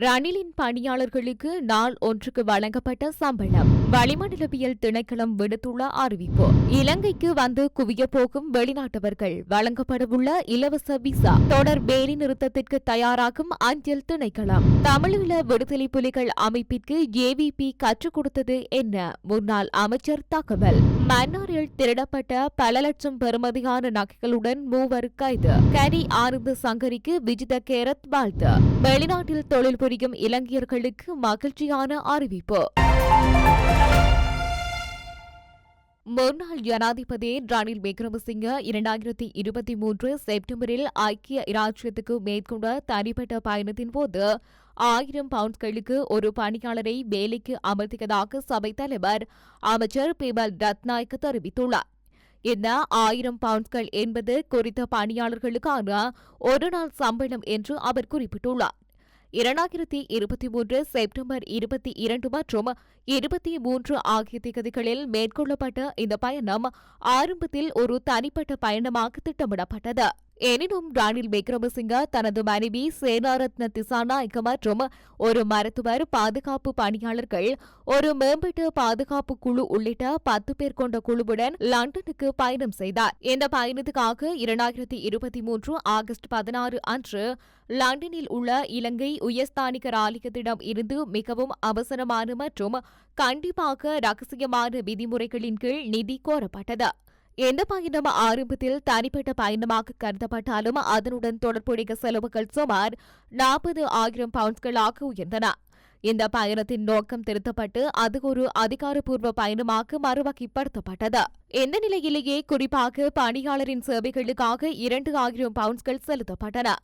ரணிலின் பணியாளர்களுக்கு நாள் ஒன்றுக்கு வழங்கப்பட்ட சம்பளம். வளிமண்டலவியல் திணைக்களம் விடுத்துள்ள அறிவிப்பு. இலங்கைக்கு வந்து குவிய போகும் வெளிநாட்டவர்கள் வழங்கப்படவுள்ள இலவச விசா தொடர் வேலை நிறுத்தத்திற்கு தயாராகும் அஞ்சல் திணைக்களம். தமிழீழ விடுதலை புலிகள் அமைப்பிற்கு ஏவிபி கற்றுக் கொடுத்தது என்ன? முன்னாள் அமைச்சர் தகவல். மன்னாரில் திருடப்பட்ட பல லட்சம் பெறுமதியான நகைகளுடன் மூவர் கைது. கரி ஆனந்த சங்கரிக்கு விஜித கேரத் வாழ்த்து. வெளிநாட்டில் தொழில் புரியும் இலங்கையர்களுக்கு மகிழ்ச்சியான அறிவிப்பு. முன்னாள் ஜனாதிபதி ரணில் விக்ரமசிங்க இரண்டாயிரத்தி இருபத்தி மூன்று செப்டம்பரில் ஐக்கிய இராச்சியத்துக்கு மேற்கொண்ட தனிப்பட்ட பயணத்தின் போது ஆயிரம் பவுண்ட்களுக்கு ஒரு பணியாளரை வேலைக்கு அமர்த்தியதாக சபைத் தலைவர் அமைச்சர் பிமல் ரத்நாயக் தெரிவித்துள்ளார். இந்த ஆயிரம் பவுண்ட்கள் என்பது குறித்த பணியாளர்களுக்கான ஒரு நாள் சம்பளம் என்று அவர் குறிப்பிட்டுள்ளார். இரண்டாயிரத்தி இருபத்தி மூன்று செப்டம்பர் இருபத்தி இரண்டு மற்றும் இருபத்தி மூன்று ஆகிய திகதிகளில் மேற்கொள்ளப்பட்ட இந்த பயணம் ஆரம்பத்தில் ஒரு தனிப்பட்ட பயணமாக திட்டமிடப்பட்டது. எனினும் ரணில் விக்ரமசிங்க தனது மனைவி சேனாரத்ன திசாநாயக்க மற்றும் ஒரு மருத்துவர் பாதுகாப்பு பணியாளர்கள் ஒரு மேம்பட்ட பாதுகாப்பு குழு உள்ளிட்ட பத்து பேர் கொண்ட குழுவுடன் லண்டனுக்கு பயணம் செய்தார். இந்த பயணத்துக்காக இரண்டாயிரத்தி இருபத்தி மூன்று ஆகஸ்ட் பதினாறு அன்று லண்டனில் உள்ள இலங்கை உயர்ஸ்தானிகர் ஆலயத்திடம் இருந்து மிகவும் அவசரமான மற்றும் கண்டிப்பாக ரகசியமான விதிமுறைகளின் கீழ் நிதி கோரப்பட்டது. எந்த பயணம் ஆரம்பத்தில் தனிப்பட்ட பயணமாக கருதப்பட்டாலும் அதனுடன் தொடர்புடைய செலவுகள் சுமார் நாற்பது ஆயிரம் பவுண்ட்ஸ்களாக உயர்ந்தன. இந்த பயணத்தின் நோக்கம் திருத்தப்பட்டு அது ஒரு அதிகாரப்பூர்வ பயணமாக மறுவகைப்படுத்தப்பட்டது. இந்த நிலையிலேயே குறிப்பாக பணியாளரின் சேவைகளுக்காக இரண்டு ஆயிரம் பவுண்ட்ஸ்கள் செலுத்தப்பட்டன.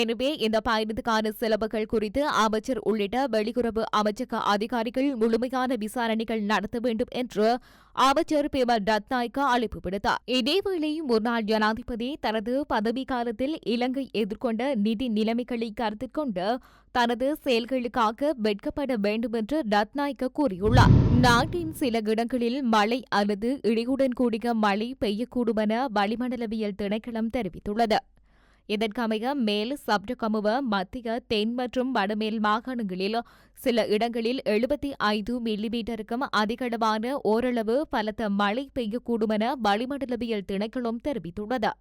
எனவே இந்த பயணத்துக்கான செலவுகள் குறித்து அமைச்சர் உள்ளிட்ட வெளியுறவு அமைச்சக அதிகாரிகள் முழுமையான விசாரணைகள் நடத்த வேண்டும் என்று அமைச்சர் பிமல் ரத்நாயக்க அழைப்பு விடுத்தார். இதேவேளை முன்னாள் ஜனாதிபதி தனது பதவி காலத்தில் இலங்கை எதிர்கொண்ட நிதி நிலைமைகளை கருத்தில் கொண்டு தனது செயல்களுக்காக வெட்கப்பட வேண்டும் என்று ரத்நாயக்க கூறியுள்ளார். நாட்டின் சில இடங்களில் மழை அல்லது இடியுடன் கூடிய மழை பெய்யக்கூடுமென வளிமண்டலவியல் திணைக்களம் தெரிவித்துள்ளது. இதற்கமைய மேல் சப்டகமுவ மத்திய தென் மற்றும் வடமேல் மாகாணங்களில் சில இடங்களில் எழுபத்தி ஐந்து மில்லிமீட்டருக்கும் அதிகளவான ஓரளவு பலத்த மழை பெய்யக்கூடுமென வளிமண்டலவியல் திணைக்களம் தெரிவித்துள்ளது.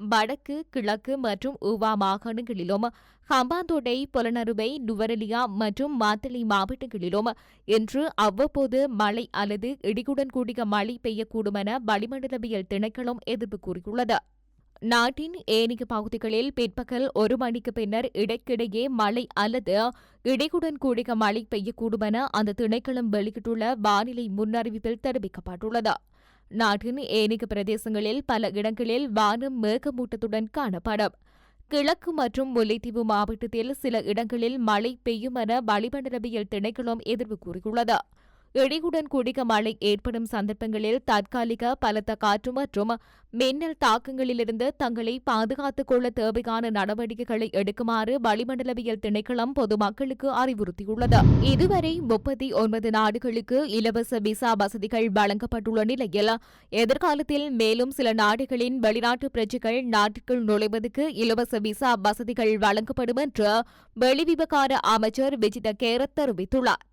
வடக்கு கிழக்கு மற்றும் ஊவா மாகாணங்களிலும் ஹம்பாந்தோட்டை புலனறுவை நுவரெலியா மற்றும் மாத்தளை மாவட்டங்களிலும் இன்று அவ்வப்போது மழை அல்லது இடியுடன் கூடிய மழை பெய்யக்கூடுமென வளிமண்டலவியல் திணைக்களம் எதிர்ப்பு கூறியுள்ளது. நாட்டின் ஏனைய பகுதிகளில் பிற்பகல் ஒரு மணிக்கு பின்னர் இடைக்கிடையே மழை அல்லது இடையுடன் கூடிய மழை பெய்யக்கூடுமென அந்த திணைக்களம் வெளியிட்டுள்ள வானிலை முன்னறிவிப்பில் தெரிவிக்கப்பட்டுள்ளது. நாட்டின் ஏனைய பிரதேசங்களில் பல இடங்களில் வானம் மேகமூட்டத்துடன் காணப்படும். கிழக்கு மற்றும் முல்லைத்தீவு மாவட்டத்தில் சில இடங்களில் மழை பெய்யும் என வளிமண்டலவியல் திணைக்களம் எதிர்வு கூறியுள்ளது. இடியுடன் கூடிய மழை ஏற்படும் சந்தர்ப்பங்களில் தற்காலிக பலத்த காற்று மற்றும் மின்னல் தாக்கங்களிலிருந்து தங்களை பாதுகாத்துக் கொள்ள தேவையான நடவடிக்கைகளை எடுக்குமாறு வளிமண்டலவியல் திணைக்களம் பொதுமக்களுக்கு அறிவுறுத்தியுள்ளது. இதுவரை முப்பத்தி ஒன்பது நாடுகளுக்கு இலவச விசா வசதிகள் வழங்கப்பட்டுள்ள நிலையில் எதிர்காலத்தில் மேலும் சில நாடுகளின் வெளிநாட்டு பிரஜைகள் நாட்டிற்குள் நுழைவதற்கு இலவச விசா வசதிகள் வழங்கப்படும் என்று வெளிவிவகார அமைச்சர் விஜித கேரத் தெரிவித்துள்ளார்.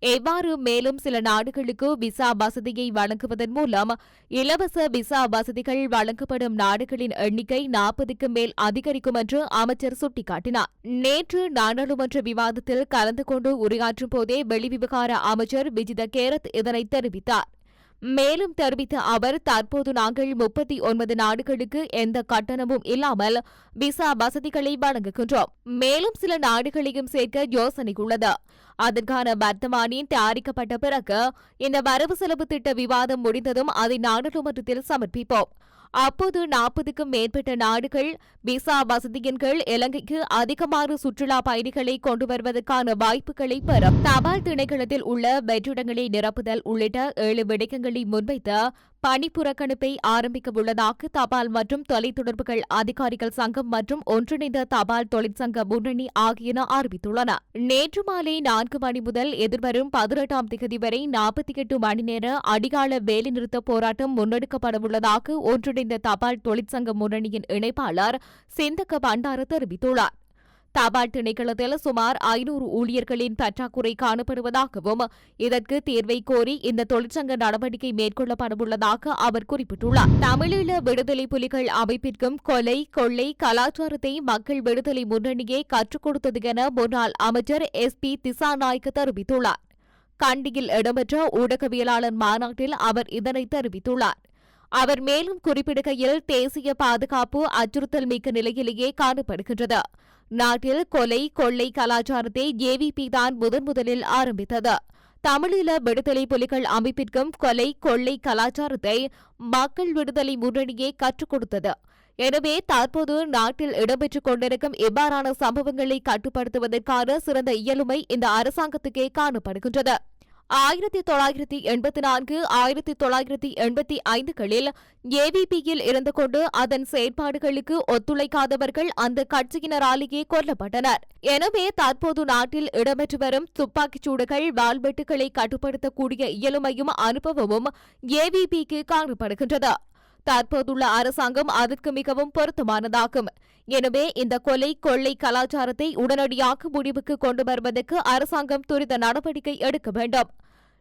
எவ்வாறு மேலும் சில நாடுகளுக்கு விசா வசதியை வழங்குவதன் மூலம் இலவச விசா வசதிகள் வழங்கப்படும் நாடுகளின் எண்ணிக்கை நாற்பதுக்கு மேல் அதிகரிக்கும் என்று அமைச்சர் சுட்டிக்காட்டினார். நேற்று நாடாளுமன்ற விவாதத்தில் கலந்து கொண்டு உரையாற்றும் போதே வெளிவிவகார அமைச்சர் விஜித கேரத் இதனை தெரிவித்தார். மேலும் தெரிவித்த அவர் தற்போது நாங்கள் முப்பத்தி ஒன்பது நாடுகளுக்கு எந்த கட்டணமும் இல்லாமல் விசா வசதிகளை வழங்குகின்றோம். மேலும் சில நாடுகளையும் சேர்க்க யோசனை உள்ளது. அதற்கான வர்த்தமானி தயாரிக்கப்பட்ட பிறகு இந்த வரவு செலவு திட்ட விவாதம் முடிந்ததும் அதை நாடாளுமன்றத்தில் சமர்ப்பிப்போம். அப்போது நாற்பதுக்கும் மேற்பட்ட நாடுகள் விசா வசதியின் கீழ் இலங்கைக்கு அதிகமான சுற்றுலா பயணிகளை கொண்டு வருவதற்கான வாய்ப்புகளை பெறும் தபால் திணைக்களத்தில் உள்ள வெற்றிடங்களை நிரப்புதல் உள்ளிட்ட ஏழு விடயங்களை முன்வைத்து பணிப்புறக்கணிப்பை ஆரம்பிக்க உள்ளதாக தபால் மற்றும் தொலைத்தொடர்புகள் அதிகாரிகள் சங்கம் மற்றும் ஒன்றிணைந்த தபால் தொழிற்சங்க முன்னணி ஆகியன அறிவித்துள்ளன. நேற்று மாலை நான்கு மணி முதல் எதிர்வரும் பதினெட்டாம் தேதி வரை நாற்பத்தி எட்டு மணி நேர அடிகால வேலைநிறுத்த போராட்டம் முன்னெடுக்கப்படவுள்ளதாக ஒன்றிணைந்த தபால் தொழிற்சங்க முன்னணியின் இணைப்பாளர் செந்தக்க பண்டார தெரிவித்துள்ளார். தபால் திணைக்களத்தில் சுமார் ஐநூறு ஊழியர்களின் பற்றாக்குறை காணப்படுவதாகவும் இதற்கு தீர்வை கோரி இந்த தொழிற்சங்க நடவடிக்கை மேற்கொள்ளப்படவுள்ளதாக அவர் குறிப்பிட்டுள்ளார். தமிழீழ விடுதலை புலிகள் அமைப்பிற்கும் கொலை கொள்ளை கலாச்சாரத்தை மக்கள் விடுதலை முன்னணியே கற்றுக் கொடுத்தது என முன்னாள் அமைச்சர் எஸ். பி. திசாநாயக் தெரிவித்துள்ளார். கண்டியில் இடம்பெற்ற ஊடகவியலாளர் மாநாட்டில் அவர் இதனை தெரிவித்துள்ளார். அவர் மேலும் குறிப்பிடுகையில் தேசிய பாதுகாப்பு அச்சுறுத்தல் மிக்க நிலையிலேயே காணப்படுகின்றது. நாட்டில் கொலை கொள்ளை கலாச்சாரத்தை ஏவிபி தான் முதன் முதலில் ஆரம்பித்தது. தமிழீழ விடுதலை புலிகள் அமைப்பிற்கும் கொலை கொள்ளை கலாச்சாரத்தை மக்கள் விடுதலை முன்னணியே கற்றுக் கொடுத்தது. எனவே தற்போது நாட்டில் இடம்பெற்றுக் கொண்டிருக்கும் இவ்வாறான சம்பவங்களை கட்டுப்படுத்துவதற்கான சிறந்த இயலுமை இந்த அரசாங்கத்துக்கே காணப்படுகின்றது. ஆயிரத்தி தொள்ளாயிரத்தி எண்பத்தி நான்கு ஆயிரத்தி தொள்ளாயிரத்தி எண்பத்தி ஐந்துகளில் ஏவிபியில் இருந்து கொண்டு அதன் செயற்பாடுகளுக்கு ஒத்துழைக்காதவர்கள் அந்த கட்சியினராலேயே கொல்லப்பட்டனர். எனவே தற்போது நாட்டில் இடம்பெற்று வரும் துப்பாக்கிச் சூடுகள் வால்வெட்டுகளை கட்டுப்படுத்தக்கூடிய இயலுமையும் அனுபவமும் ஏவிபிக்கு காணப்படுகின்றது. தற்போதுள்ள அரசாங்கம் அதற்கு மிகவும் பொருத்தமானதாகும். எனவே இந்த கொலை கொள்ளை கலாச்சாரத்தை உடனடியாக முடிவுக்கு கொண்டு வருவதற்கு அரசாங்கம் துரித நடவடிக்கை எடுக்க வேண்டும்.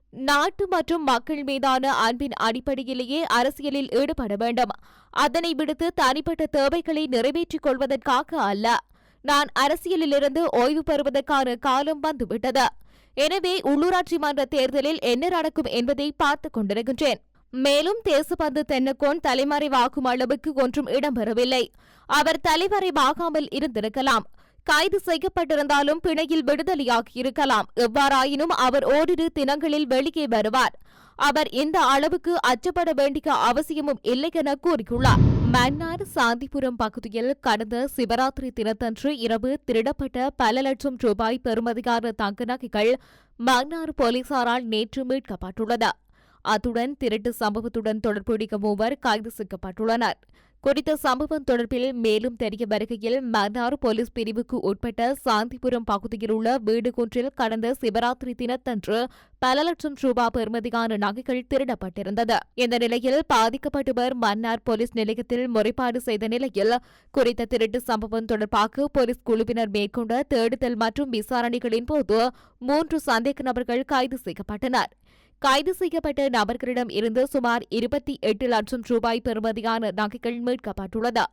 நாட்டு மற்றும் மக்கள் மீதான அன்பின் அடிப்படையிலேயே அரசியலில் ஈடுபட வேண்டும். அதனை விடுத்து தனிப்பட்ட தேவைகளை நிறைவேற்றிக் கொள்வதற்காக அல்ல. நான் அரசியலிலிருந்து ஓய்வு பெறுவதற்கான காலம் வந்துவிட்டது. எனவே உள்ளூராட்சி மன்ற தேர்தலில் என்ன நடக்கும் என்பதை பார்த்துக் கொண்டிருக்கின்றேன். மேலும் தேசபந்து தென்னக்கோன் தலைமறைவாகும் அளவுக்கு ஒன்றும் இடம்பெறவில்லை. அவர் தலைமறைவாகாமல் இருந்திருக்கலாம். கைது செய்யப்பட்டிருந்தாலும் பிணையில் விடுதலையாகியிருக்கலாம் எவ்வாறாயினும் அவர் ஓரிரு தினங்களில் வெளியே வருவார். அவர் இந்த அளவுக்கு அச்சப்பட வேண்டிய அவசியமும் இல்லை என கூறியுள்ளார். மன்னார் சாந்திபுரம் பகுதியில் கடந்த சிவராத்திரி தினத்தன்று இரவு திருடப்பட்ட பல லட்சம் ரூபாய் பெறுமதியான தங்க நகைகள் மன்னார் போலீசாரால் நேற்று மீட்கப்பட்டுள்ளது. அத்துடன் திருட்டு சம்பவத்துடன் தொடர்புடைய மூவர் கைது செய்யப்பட்டுள்ளனர். குறித்த சம்பவம் தொடர்பில் மேலும் தெரிய வருகையில் மன்னார் போலீஸ் பிரிவுக்கு உட்பட்ட சாந்திபுரம் பகுதியில் உள்ள வீடு ஒன்றில் கடந்த சிவராத்திரி தினத்தன்று பல லட்சம் ரூபாய் பெறுமதியான நகைகள் திருடப்பட்டிருந்தது. இந்த நிலையில் பாதிக்கப்பட்டவர் மன்னார் போலீஸ் நிலையத்தில் முறைப்பாடு செய்த நிலையில் குறித்த திருட்டு சம்பவம் தொடர்பாக போலீஸ் குழுவினர் மேற்கொண்ட தேடுதல் மற்றும் விசாரணைகளின் போது மூன்று சந்தேக நபர்கள் கைது செய்யப்பட்டனர். கைது செய்யப்பட்ட நபர்களிடம் இருந்து சுமார் இருபத்தி எட்டு லட்சம் ரூபாய் பெறுமதியான நகைகள் மீட்கப்பட்டுள்ளது.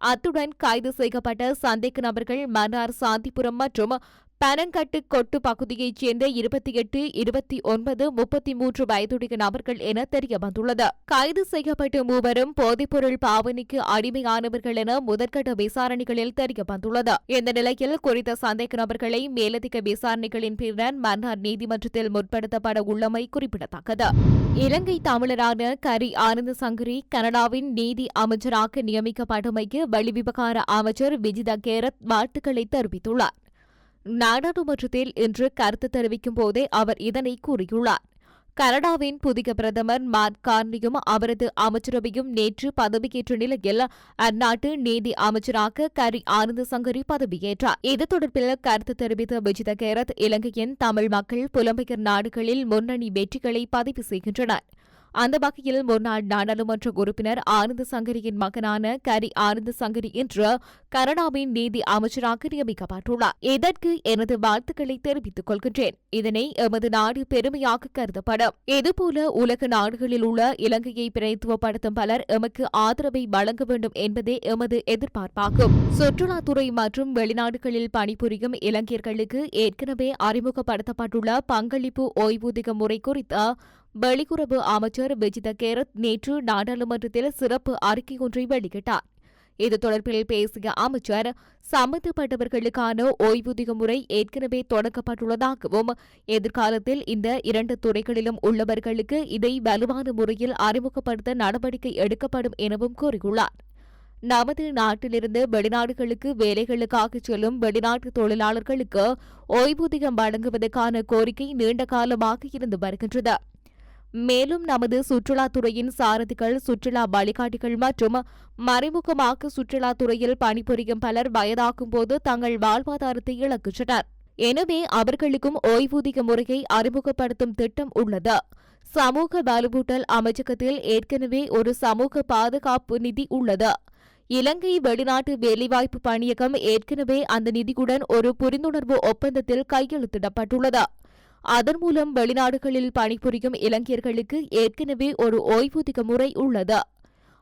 அத்துடன் கைது செய்யப்பட்ட சந்தேக நபர்கள் மன்னார் சாந்திபுரம் மற்றும் பனங்கட்டு கொட்டு பகுதியைச் சேர்ந்த இருபத்தி எட்டு இருபத்தி ஒன்பது முப்பத்தி மூன்று வயதுடைய நபர்கள் என தெரியவந்துள்ளது. கைது செய்யப்பட்ட மூவரும் போதைப்பொருள் பாவனைக்கு அடிமையானவர்கள் என முதற்கட்ட விசாரணைகளில் தெரியவந்துள்ளது. இந்த நிலையில் குறித்த சந்தேக நபர்களை மேலதிக விசாரணைகளின் பின்னர் மன்னார் நீதிமன்றத்தில் முற்படுத்தப்பட உள்ளமை குறிப்பிடத்தக்கது. இலங்கை தமிழரான கரி ஆனந்த சங்கரி கனடாவின் நீதி அமைச்சராக நியமிக்கப்பட்டமைக்கு வெளிவிவகார அமைச்சர் விஜிதா கேரத் வாழ்த்துக்களை தெரிவித்துள்ளார். நாடாளுமன்றத்தில் இன்று கருத்து தெரிவிக்கும் போதே அவர் இதனை கூறியுள்ளார். கனடாவின் புதிய பிரதமர் மாட் கார்னியும் அவரது அமைச்சரவையும் நேற்று பதவியேற்ற நிலையில் அந்நாட்டு நீதி அமைச்சராக கரி ஆனந்த சங்கரி பதவியேற்றார். இது தொடர்பில் கருத்து தெரிவித்த விஜித கேரத் இலங்கையின் தமிழ் மக்கள் புலம்பெயர் நாடுகளில் முன்னணி வெற்றிகளை பதிவு செய்கின்றனர். அந்த வகையில் முன்னாள் நாடாளுமன்ற உறுப்பினர் ஆனந்த சங்கரியின் மகனான கரி ஆனந்த சங்கரி இன்று கனடாவின் நீதி அமைச்சராக நியமிக்கப்பட்டுள்ளார். இதற்கு எனது வாழ்த்துக்களை தெரிவித்துக் கொள்கின்றேன். இதனை எமது நாடு பெருமையாக கருதப்படும். இதுபோல உலக நாடுகளில் உள்ள இலங்கையை பிரதித்துவப்படுத்தும் பலர் எமக்கு ஆதரவை வழங்க வேண்டும் என்பதே எமது எதிர்பார்ப்பாகும். சுற்றுலாத்துறை மற்றும் வெளிநாடுகளில் பணிபுரியும் இலங்கையர்களுக்கு ஏற்கனவே அறிமுகப்படுத்தப்பட்டுள்ள பங்களிப்பு ஓய்வூதிய முறை குறித்த வெளியுறவு அமைச்சர் விஜித கேரத் நேற்று நாடாளுமன்றத்தில் சிறப்பு அறிக்கை ஒன்றை வெளியிட்டார். இது தொடர்பில் பேசிய அமைச்சர் சம்பந்தப்பட்டவர்களுக்கான ஓய்வூதிய முறை ஏற்கனவே தொடங்கப்பட்டுள்ளதாகவும் எதிர்காலத்தில் இந்த இரண்டு துறைகளிலும் உள்ளவர்களுக்கு இதை வலுவான முறையில் அறிமுகப்படுத்த நடவடிக்கை எடுக்கப்படும் எனவும் கூறியுள்ளார். நமது நாட்டிலிருந்து வெளிநாடுகளுக்கு வேலைகளுக்காக செல்லும் வெளிநாட்டு தொழிலாளர்களுக்கு ஓய்வூதியம் வழங்குவதற்கான கோரிக்கை நீண்ட காலமாக இருந்து வருகின்றது. மேலும் நமது சுற்றுலாத்துறையின் சாரதிகள் சுற்றுலா வழிகாட்டிகள் மற்றும் மறைமுகமாக சுற்றுலாத்துறையில் பணிபுரியும் பலர் வயதாகும் போது தங்கள் வாழ்வாதாரத்தை இழக்கின்றனர் எனவே அவர்களுக்கும் ஓய்வூதிய முறையை அறிமுகப்படுத்தும் திட்டம் உள்ளது. சமூக வலுவூட்டல் அமைச்சகத்தில் ஏற்கனவே ஒரு சமூக பாதுகாப்பு நிதி உள்ளது. இலங்கை வெளிநாட்டு வேலைவாய்ப்பு பணியகம் ஏற்கனவே அந்த நிதியுடன் ஒரு புரிந்துணர்வு ஒப்பந்தத்தில் கையெழுத்திடப்பட்டுள்ளது. அதன் மூலம் வெளிநாடுகளில் பணிபுரியும் இலங்கையர்களுக்கு ஏற்கனவே ஒரு ஓய்வூதிய முறை உள்ளது.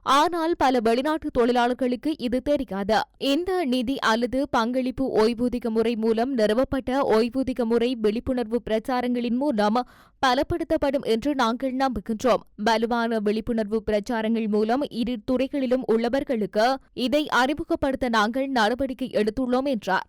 ஆனால் பல வெளிநாட்டு தொழிலாளர்களுக்கு இது தெரியாது. இந்த நிதி அல்லது பங்களிப்பு ஓய்வூதிய முறை மூலம் நிறுவப்பட்ட ஓய்வூதிய முறை விழிப்புணர்வு பிரச்சாரங்களின் மூலம் பலப்படுத்தப்படும் என்று நாங்கள் நம்புகின்றோம். வலுவான விழிப்புணர்வு பிரச்சாரங்கள் மூலம் இரு துறைகளிலும் உள்ளவர்களுக்கு இதை அறிமுகப்படுத்த நாங்கள் நடவடிக்கை எடுத்துள்ளோம் என்றார்.